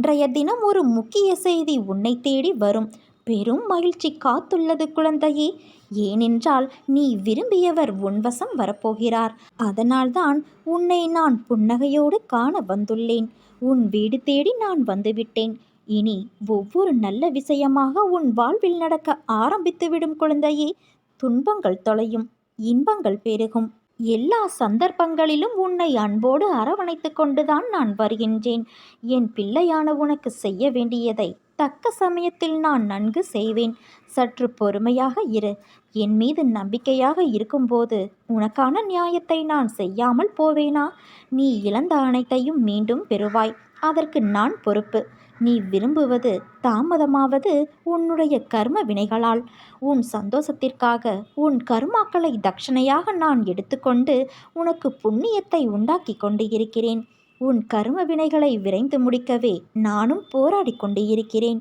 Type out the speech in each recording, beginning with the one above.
இன்றைய தினம் ஒரு முக்கிய செய்தி உன்னை தேடி வரும். பெரும் மகிழ்ச்சி காத்துள்ளது குழந்தையே. ஏனென்றால் நீ விரும்பியவர் உன்வசம் வரப்போகிறார். அதனால்தான் உன்னை நான் புன்னகையோடு காண வந்துள்ளேன். உன் வீடு தேடி நான் வந்துவிட்டேன். இனி ஒவ்வொரு நல்ல விஷயமாக உன் வாழ்வில் நடக்க ஆரம்பித்துவிடும் குழந்தையே. துன்பங்கள் தொலையும். இன்பங்கள் பெருகும். எல்லா சந்தர்ப்பங்களிலும் உன்னை அன்போடு அரவணைத்து கொண்டுதான் நான் வருகின்றேன். என் பிள்ளையான உனக்கு செய்ய வேண்டியதை தக்க சமயத்தில் நான் நன்கு செய்வேன். சற்று பொறுமையாக இரு. என் மீது நம்பிக்கையாக இருக்கும்போது உனக்கான நியாயத்தை நான் செய்யாமல் போவேனா? நீ இழந்த அனைத்தையும் மீண்டும் பெறுவாய். அதற்கு நான் பொறுப்பு. நீ விரும்புவது தாமதமாவது உன்னுடைய கர்ம வினைகளால். உன் சந்தோஷத்திற்காக உன் கர்மாக்களை தட்சணையாக நான் எடுத்துக்கொண்டு உனக்கு புண்ணியத்தை உண்டாக்கி கொண்டு இருக்கிறேன். உன் கர்ம வினைகளை விரைந்து முடிக்கவே நானும் போராடி கொண்டு இருக்கிறேன்.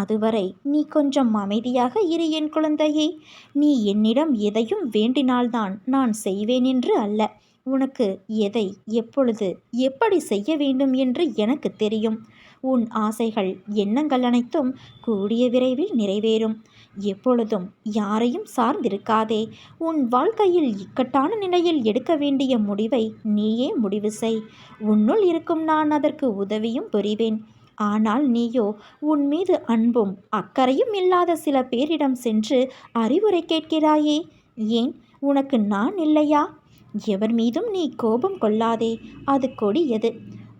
அதுவரை நீ கொஞ்சம் அமைதியாக இரு என் குழந்தையே. நீ என்னிடம் எதையும் வேண்டினால்தான் நான் செய்வேன் என்று அல்ல. உனக்கு எதை எப்பொழுது எப்படி செய்ய வேண்டும் என்று எனக்கு தெரியும். உன் ஆசைகள் எண்ணங்கள் அனைத்தும் கூடிய விரைவில் நிறைவேறும். எப்பொழுதும் யாரையும் சார்ந்திருக்காதே. உன் வாழ்க்கையில் இக்கட்டான நிலையில் எடுக்க வேண்டிய முடிவை நீயே முடிவு செய். உன்னுள் இருக்கும் நான் அதற்கு உதவியும் புரிவேன். ஆனால் நீயோ உன் மீது அன்பும் அக்கறையும் இல்லாத சில பேரிடம் சென்று அறிவுரை கேட்கிறாயே. ஏன்? உனக்கு நான் இல்லையா? எவர் மீதும் நீ கோபம் கொள்ளாதே. அது கொடியது.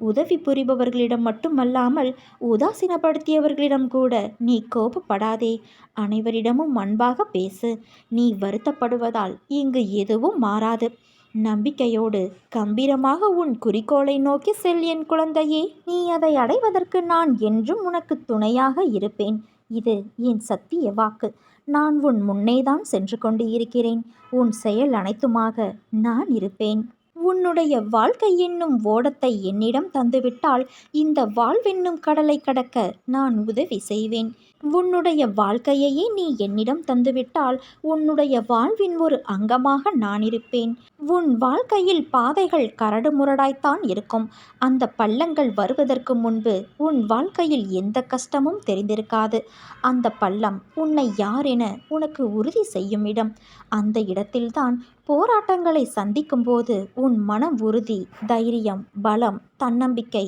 உதவி புரிபவர்களிடம் மட்டுமல்லாமல் உதாசீனப்படுத்தியவர்களிடம் கூட நீ கோபப்படாதே. அனைவரிடமும் அன்பாக பேசு. நீ வருத்தப்படுவதால் இங்கு எதுவும் மாறாது. நம்பிக்கையோடு கம்பீரமாக உன் குறிக்கோளை நோக்கி செல் என் குழந்தையே. நீ அதை அடைவதற்கு நான் என்றும் உனக்கு துணையாக இருப்பேன். இது என் சத்திய வாக்கு. நான் உன் முன்னேதான் சென்று கொண்டு இருக்கிறேன். உன் செயல் அனைத்துமாக நான் இருப்பேன். உன்னுடைய வாழ்க்கை என்னும் ஓடத்தை என்னிடம் தந்துவிட்டால் இந்த வாழ்வென்னும் கடலை கடக்க நான் உதவி செய்வேன். உன்னுடைய வாழ்க்கையையே நீ என்னிடம் தந்துவிட்டால் உன்னுடைய வாழ்வின் ஒரு அங்கமாக நான் இருப்பேன். உன் வாழ்க்கையில் பாதைகள் கரடு முரடாய்த்தான் இருக்கும். அந்த பள்ளங்கள் வருவதற்கு முன்பு உன் வாழ்க்கையில் எந்த கஷ்டமும் தெரிந்திருக்காது. அந்த பள்ளம் உன்னை யார் என உனக்கு உறுதி செய்யும் இடம். அந்த இடத்தில்தான் போராட்டங்களை சந்திக்கும்போது உன் மனம் உறுதி தைரியம் பலம் தன்னம்பிக்கை.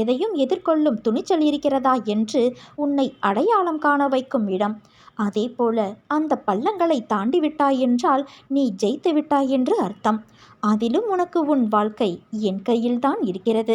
எதையும் எதிர்கொள்ளும் துணிச்சல் இருக்கிறதா என்று உன்னை அடையாளம் காண வைக்கும் இடம். அதே போல அந்த பள்ளங்களை தாண்டி விட்டாய் என்றால் நீ ஜெயித்து விட்டாய் என்று அர்த்தம். அதிலும் உனக்கு உன் வாழ்க்கை என் கையில்தான் இருக்கிறது.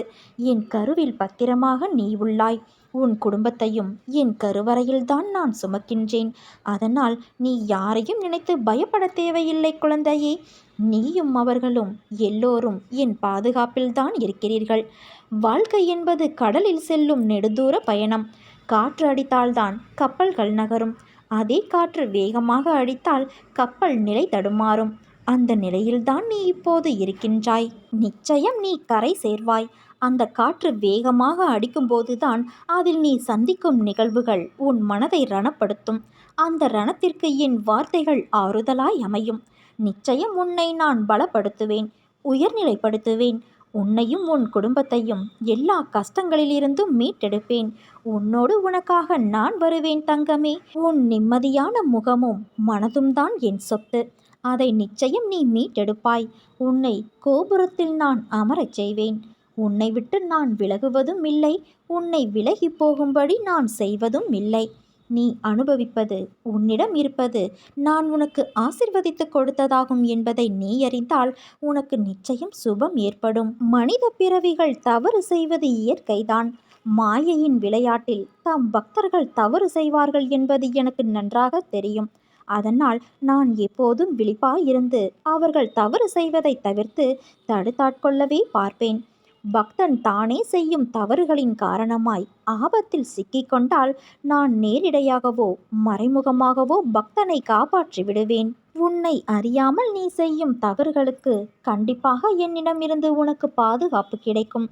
என் கருவில் பத்திரமாக நீ உள்ளாய். உன் குடும்பத்தையும் என் கருவறையில்தான் நான் சுமக்கின்றேன். அதனால் நீ யாரையும் நினைத்து பயப்பட தேவையில்லை குழந்தையே. நீயும் அவர்களும் எல்லோரும் என் பாதுகாப்பில்தான் இருக்கிறீர்கள். வாழ்க்கை என்பது கடலில் செல்லும் நெடுதூர பயணம். காற்று அடித்தால்தான் கப்பல்கள் நகரும். அதே காற்று வேகமாக அடித்தால் கப்பல் நிலை தடுமாறும். அந்த நிலையில்தான் நீ இப்போது இருக்கின்றாய். நிச்சயம் நீ கரை சேர்வாய். அந்த காற்று வேகமாக அடிக்கும்போதுதான் அதில் நீ சந்திக்கும் நிகழ்வுகள் உன் மனதை ரணப்படுத்தும். அந்த ரணத்திற்கு என் வார்த்தைகள் ஆறுதலாய் அமையும். நிச்சயம் உன்னை நான் பலப்படுத்துவேன் உயர்நிலைப்படுத்துவேன். உன்னையும் உன் குடும்பத்தையும் எல்லா கஷ்டங்களிலிருந்தும் மீட்டெடுப்பேன். உன்னோடு உனக்காக நான் வருவேன் தங்கமே. உன் நிம்மதியான முகமும் மனதும் தான் என் சொத்து. அதை நிச்சயம் நீ மீட்டெடுப்பாய். உன்னை கோபுரத்தில் நான் அமரச் செய்வேன். உன்னை விட்டு நான் விலகுவதும் இல்லை. உன்னை விலகி போகும்படி நான் செய்வதும் இல்லை. நீ அனுபவிப்பது உன்னிடம் இருப்பது நான் உனக்கு ஆசிர்வதித்து கொடுத்ததாகும் என்பதை நீ அறிந்தால் உனக்கு நிச்சயம் சுபம் ஏற்படும். மனித பிறவிகள் தவறு செய்வது இயற்கைதான். மாயையின் விளையாட்டில் தம் பக்தர்கள் தவறு செய்வார்கள் என்பது எனக்கு நன்றாக தெரியும். அதனால் நான் எப்போதும் விழிப்பாயிருந்து அவர்கள் தவறு செய்வதை தவிர்த்து தடுத்தாட்கொள்ளவே பார்ப்பேன். பக்தன் தானே செய்யும் தவறுகளின் காரணமாய் ஆபத்தில் சிக்கிக்கொண்டால் நான் நேரிடையாகவோ மறைமுகமாகவோ பக்தனை காப்பாற்றி விடுவேன். உன்னை அறியாமல் நீ செய்யும் தவறுகளுக்கு கண்டிப்பாக என்னிடமிருந்து உனக்கு பாதுகாப்பு கிடைக்கும்.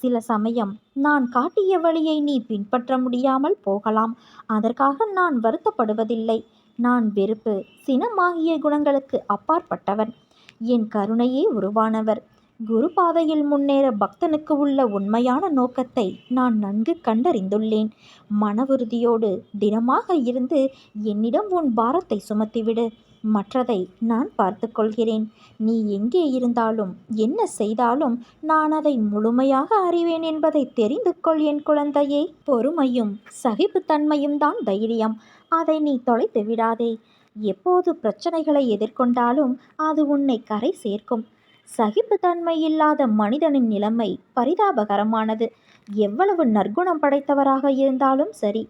சில சமயம் நான் காட்டிய வழியை நீ பின்பற்ற முடியாமல் போகலாம். அதற்காக நான் வருத்தப்படுவதில்லை. நான் வெறுப்பு சினமாகிய குணங்களுக்கு அப்பாற்பட்டவன். என் கருணையே உருவானவர். குரு பாதையில் முன்னேற பக்தனுக்கு உள்ள உண்மையான நோக்கத்தை நான் நன்கு கண்டறிந்துள்ளேன். மன உறுதியோடு தினமாக இருந்து என்னிடம் உன் பாரத்தை சுமத்திவிடு. மற்றதை நான் பார்த்துக்கொள்கிறேன். நீ எங்கே இருந்தாலும் என்ன செய்தாலும் நான் அதை முழுமையாக அறிவேன் என்பதை தெரிந்து கொள் என் குழந்தையே. பொறுமையும் சகிப்புத்தன்மையும் தான் தைரியம். அதை நீ தொலைத்து விடாதே. எப்போது பிரச்சனைகளை எதிர்கொண்டாலும் அது உன்னை கரை சேர்க்கும். சகிப்புத்தன்மை இல்லாத மனிதனின் நிலைமை பரிதாபகரமானது. எவ்வளவு நற்குணம் படைத்தவராக இருந்தாலும் சரி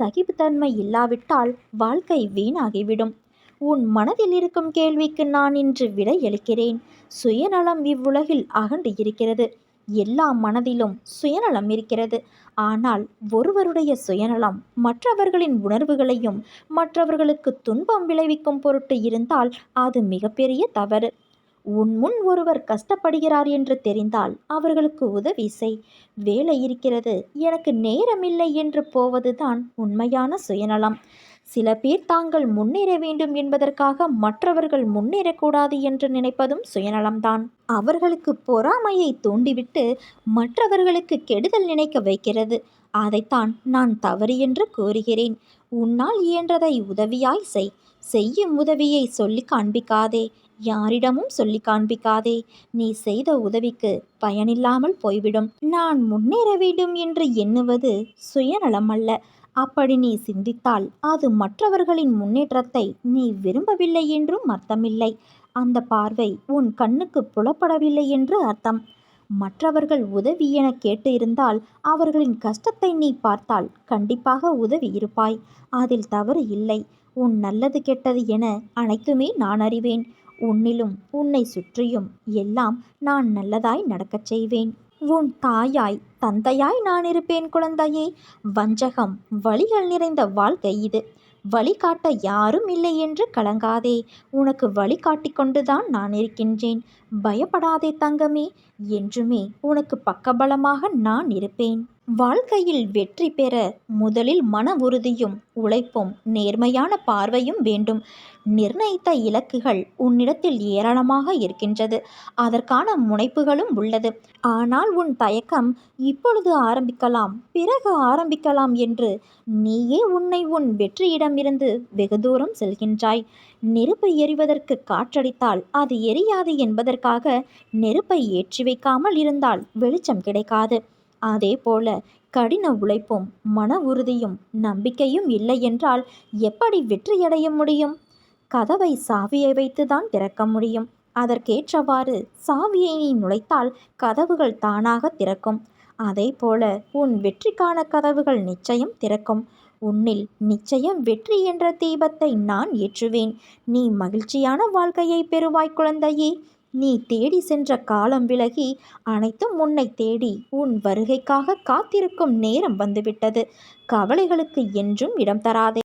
சகிப்புத்தன்மை இல்லாவிட்டால் வாழ்க்கை வீணாகிவிடும். உன் மனதில் இருக்கும் கேள்விக்கு நான் இன்று விடையளிக்கிறேன் சுயநலம் இவ்வுலகில் அகண்டு இருக்கிறது. எல்லா மனதிலும் சுயநலம் இருக்கிறது. ஆனால் ஒருவருடைய சுயநலம் மற்றவர்களின் உணர்வுகளையும் மற்றவர்களுக்கு துன்பம் விளைவிக்கும் பொருட்டு இருந்தால் அது மிகப்பெரிய தவறு. உன் முன் ஒருவர் கஷ்டப்படுகிறார் என்று தெரிந்தால் அவர்களுக்கு உதவி செய். வேலை இருக்கிறது எனக்கு நேரமில்லை என்று போவதுதான் உண்மையான சுயநலம். சில பேர் தாங்கள் முன்னேற வேண்டும் என்பதற்காக மற்றவர்கள் முன்னேறக்கூடாது என்று நினைப்பதும் சுயநலம்தான். அவர்களுக்கு பொறாமையை தூண்டிவிட்டு மற்றவர்களுக்கு கெடுதல் நினைக்க வைக்கிறது. அதைத்தான் நான் தவறு என்று கூறுகிறேன். உன்னால் இயன்றதை உதவியாய் செய். செய்யும் உதவியை சொல்லி காண்பிக்காதே. யாரிடமும் சொல்லி காண்பிக்காதே. நீ செய்த உதவிக்கு பயனில்லாமல் போய்விடும். நான் முன்னேற வேண்டும் என்று எண்ணுவது சுயநலம் அல்ல. அப்படி நீ சிந்தித்தால் அது மற்றவர்களின் முன்னேற்றத்தை நீ விரும்பவில்லை என்றும் அர்த்தமில்லை. அந்த பார்வை உன் கண்ணுக்கு புலப்படவில்லை என்று அர்த்தம். மற்றவர்கள் உதவி என கேட்டு இருந்தால் அவர்களின் கஷ்டத்தை நீ பார்த்தால் கண்டிப்பாக உதவி இருப்பாய். அதில் தவறு இல்லை. உன் நல்லது கெட்டது என அனைத்துமே நான் அறிவேன். உன்னிலும் உன்னை சுற்றியும் எல்லாம் நான் நல்லதாய் நடக்கச் செய்வேன். உன் தாயாய் தந்தையாய் நான் இருப்பேன் குழந்தையே. வஞ்சகம் வழிகள் நிறைந்த வாழ்க்கை இது. வழிகாட்ட யாரும் இல்லை என்று கலங்காதே. உனக்கு வழிகாட்டி கொண்டுதான் நான் இருக்கின்றேன். பயப்படாதே தங்கமே. என்றுமே உனக்கு பக்கபலமாக நான் இருப்பேன். வாழ்க்கையில் வெற்றி பெற முதலில் மன உறுதியும் உழைப்பும் நேர்மையான பார்வையும் வேண்டும். நிர்ணயித்த இலக்குகள் உன்னிடத்தில் ஏராளமாக இருக்கின்றது. அதற்கான முனைப்புகளும் உள்ளது. ஆனால் உன் தயக்கம் இப்பொழுது ஆரம்பிக்கலாம் பிறகு ஆரம்பிக்கலாம் என்று நீயே உன்னை உன் வெற்றியிடமிருந்து வெகு தூரம் செல்கின்றாய். நெருப்பை எறிவதற்கு காற்றடித்தால் அது எரியாது என்பதற்காக நெருப்பை ஏற்றி வைக்காமல் இருந்தால் வெளிச்சம் கிடைக்காது. அதே போல கடின உழைப்பும் மன உறுதியும் நம்பிக்கையும் இல்லை என்றால் எப்படி வெற்றியடைய முடியும்? கதவை சாவியை வைத்துதான் திறக்க முடியும். அதற்கேற்றவாறு சாவியை நீ நுழைத்தால் கதவுகள் தானாக திறக்கும். அதே போல உன் வெற்றிக்கான கதவுகள் நிச்சயம் திறக்கும். உன்னில் நிச்சயம் வெற்றி என்ற தீபத்தை நான் ஏற்றுவேன். நீ மகிழ்ச்சியான வாழ்க்கையை பெறுவாய் குழந்தையே. நீ தேடி சென்ற காலம் விலகி அனைத்தும் உன்னை தேடி உன் வருகைக்காக காத்திருக்கும் நேரம் வந்துவிட்டது. கவலைகளுக்கு என்றும் இடம் தராதே.